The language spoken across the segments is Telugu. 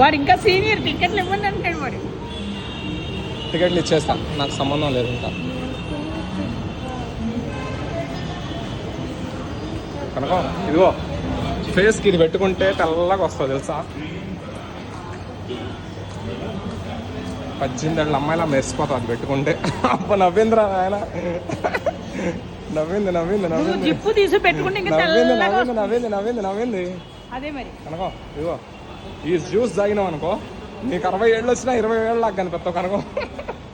వాడు ఇంకా సీనియర్ టికెట్లు ఇవ్వండి అంటాడు వాడు. టికెట్లు ఇచ్చేస్తా. నాకు సంబంధం లేదు ఇంకా. కనుక ఇదిగో ఫేస్కి ఇది పెట్టుకుంటే తెల్లగా వస్తుంది తెలుసా? పద్దెనిమిది ఏళ్ళ అమ్మాయిలా మెరిసిపోతుంది అది పెట్టుకుంటే. అప్ప నవ్విందిరా ఆయన నవ్వింది నవ్వింది నువ్వు నవ్వింది. నవ్వింది నవ్వింది. నవ్వింది నవ్వింది నవ్వింది. అదే మరి. కనుకో ఇదిగో. ఈ జ్యూస్ తాగినావు అనుకో నీకు అరవై ఏళ్ళు వచ్చినా ఇరవై ఏళ్ళు నాకు కనిపిస్తావు కనుకో.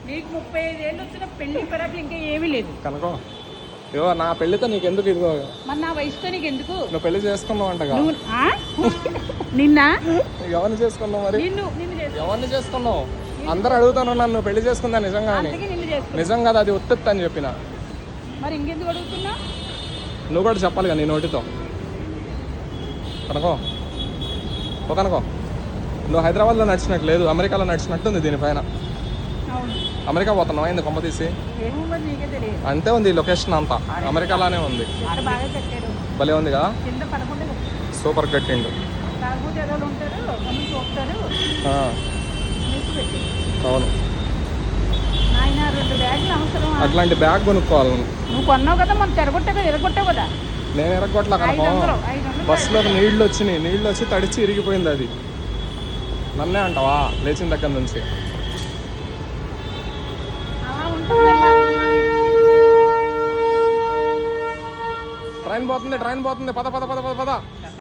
నీకు ముప్పై ఐదు ఏళ్ళు వచ్చిన పెళ్ళి పెరట్లు ఇంకా ఏమీ లేదు. కనుకో. ఇదిగో నా పెళ్ళితో నీకు ఎందుకు ఇదిగో? మరి నా వయసుతో నీకు ఎందుకు నువ్వు పెళ్ళి చేసుకున్నావు ఆ? నిన్న? ఎవరిని చేసుకున్నావు మరి? ఎవరిని చేసుకున్నావు? అందరూ అడుగుతాను నన్ను పెళ్ళి చేసుకుందా నిజంగా నిజం కదా అది ఉత్తిత్ అని చెప్పిన. మరి ఇంకెందుకు అడుగుతున్నా నువ్వు కూడా చెప్పాలి కదా నీ నోటితో. కనుకో. ఓ కనుకో నువ్వు హైదరాబాద్లో నడిచినట్టు లేదు అమెరికాలో నడిచినట్టుంది దీనిపైన. అమెరికా పోతున్నావా? ఇంత కొమ్మ తీసి? అంతే ఉంది లొకేషన్ అంతా. అమెరికాలోనే ఉంది. భలే ఉంది కదా సూపర్ కట్టిండు. అవును. అట్లాంటి బ్యాగ్ కొనుక్కోవాలి నువ్వు. కొన్నావు కదా మనం తిరగొట్టావు కదా ఎరగొట్టావు కదా. నేను ఎరగొట్లా బస్సులో నీళ్ళు వచ్చినాయి. నీళ్ళు వచ్చి తడిచి ఇరిగిపోయింది అది. నన్నే అంటావా? లేచిన దగ్గర నుంచి. ట్రైన్ పోతుంది ట్రైన్ పోతుంది. పద పద పద పద పద.